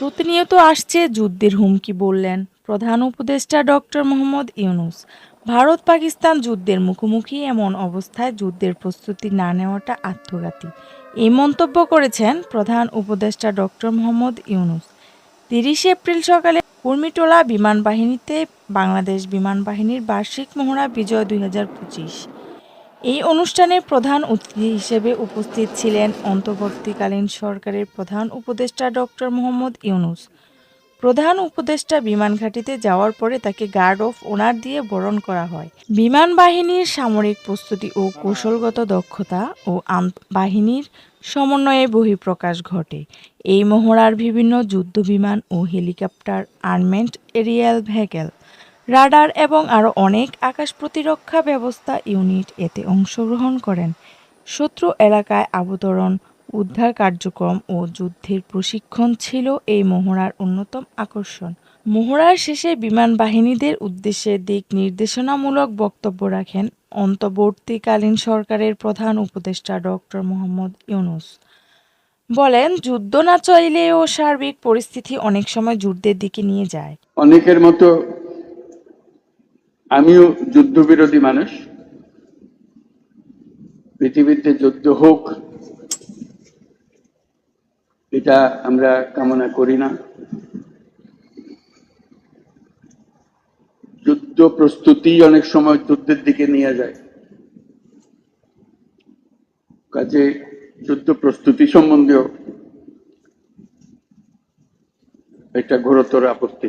প্রতিনিয়ত আসছে যুদ্ধের হুমকি বললেন প্রধান উপদেষ্টা ডক্টর মোহাম্মদ ইউনুস। ভারত পাকিস্তান যুদ্ধের মুখোমুখি এমন অবস্থায় যুদ্ধের প্রস্তুতি না নেওয়াটা আত্মঘাতী। এই মন্তব্য করেছেন প্রধান উপদেষ্টা ডক্টর মোহাম্মদ ইউনুস। তিরিশে এপ্রিল সকালে কুর্মিটোলা বিমান বাহিনীতে বাংলাদেশ বিমান বাহিনীর বার্ষিক মহড়া বিজয় দুই হাজার পঁচিশ। এই অনুষ্ঠানে প্রধান অতিথি হিসেবে উপস্থিত ছিলেন অন্তর্বর্তীকালীন সরকারের প্রধান উপদেষ্টা ডক্টর মোহাম্মদ ইউনুস। প্রধান উপদেষ্টা বিমান ঘাঁটিতে যাওয়ার পরে তাকে গার্ড অফ ওনার দিয়ে বরণ করা হয়। বিমান বাহিনীর সামরিক প্রস্তুতি ও কৌশলগত দক্ষতা ও বাহিনীর সমন্বয়ে বহিঃপ্রকাশ ঘটে। এই মহড়ার বিভিন্ন যুদ্ধ বিমান ও helicopter armament aerial vehicle radar এবং আরও অনেক আকাশ প্রতিরক্ষা ব্যবস্থা ইউনিট এতে অংশগ্রহণ করেন। শত্রু এলাকায় আবতরণ উদ্ধার কার্যক্রম ও যুদ্ধের প্রশিক্ষণ ছিল এই মহড়ার অন্যতম আকর্ষণ। মহড়ার শেষে বিমান বাহিনীদের উদ্দেশ্যে দিক নির্দেশনামূলক বক্তব্য রাখেন অন্তর্বর্তীকালীন সরকারের প্রধান উপদেষ্টা ডক্টর মোহাম্মদ ইউনুস। বলেন, যুদ্ধ না চাইলেও সার্বিক পরিস্থিতি অনেক সময় যুদ্ধের দিকে নিয়ে যায়। অনেকের মতো আমিও যুদ্ধবিরোধী মানুষ। পৃথিবীতে যুদ্ধ হোক, এটা আমরা কামনা করি না। যুদ্ধ প্রস্তুতি অনেক সময় যুদ্ধের দিকে নিয়ে যায়। কাজে যুদ্ধ প্রস্তুতি সম্বন্ধেও একটা ঘোরতর আপত্তি।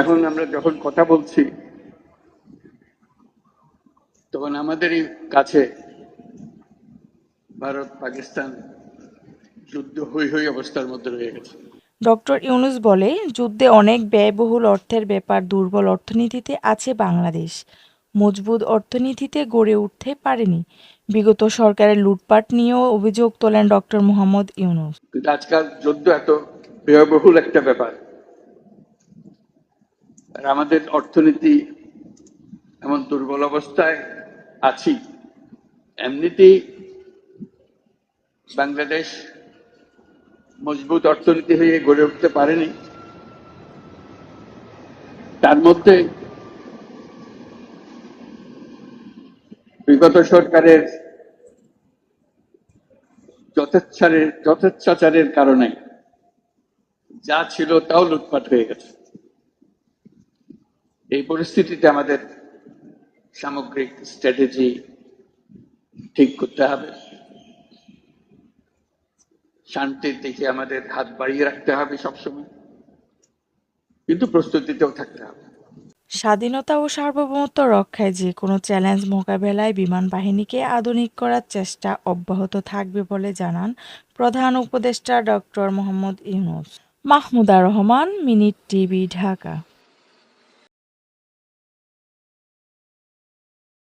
এখন আমরা যখন কথা বলছি তখন আমাদেরই কাছে ভারত পাকিস্তান যুদ্ধ হই হই অবস্থার মধ্যে রয়ে গেছে। ডক্টর ইউনুস বলে যুদ্ধে অনেক ব্যয়বহুল অর্থের ব্যাপার দুর্বল অর্থনীতিতে আছে বাংলাদেশ। মজবুত অর্থনীতিতে গড়ে উঠতে পারেনি। বিগত সরকারের লুটপাট নিয়েও অভিযোগ তোলেন ডক্টর মোহাম্মদ ইউনুস। আজকাল যুদ্ধ এত ব্যয়বহুল একটা ব্যাপার। আর আমাদের অর্থনীতি এমন দুর্বল অবস্থায় আছি। এমনিতেই বাংলাদেশ মজবুত অর্থনীতি হয়ে গড়ে উঠতে পারেনি। তার মধ্যে বিগত সরকারের যথেচ্ছারের যথেচ্ছাচারের কারণে যা ছিল তাও লুটপাট হয়ে গেছে। এই পরিস্থিতিতে আমাদের সামগ্রিক স্ট্র্যাটেজি ঠিক করতে হবে। শান্তির দিকে আমাদের হাত বাড়িয়ে রাখতে হবে সবসময়। কিন্তু প্রস্তুতিতেও থাকতে হবে। স্বাধীনতা ও সার্বভৌমত্ব রক্ষায় যে কোনো চ্যালেঞ্জ মোকাবেলায় বিমান বাহিনীকে আধুনিক করার চেষ্টা অব্যাহত থাকবে বলে জানান প্রধান উপদেষ্টা doctor Mohammad Yunus. Mahmuda Rahman, minute TV, Dhaka.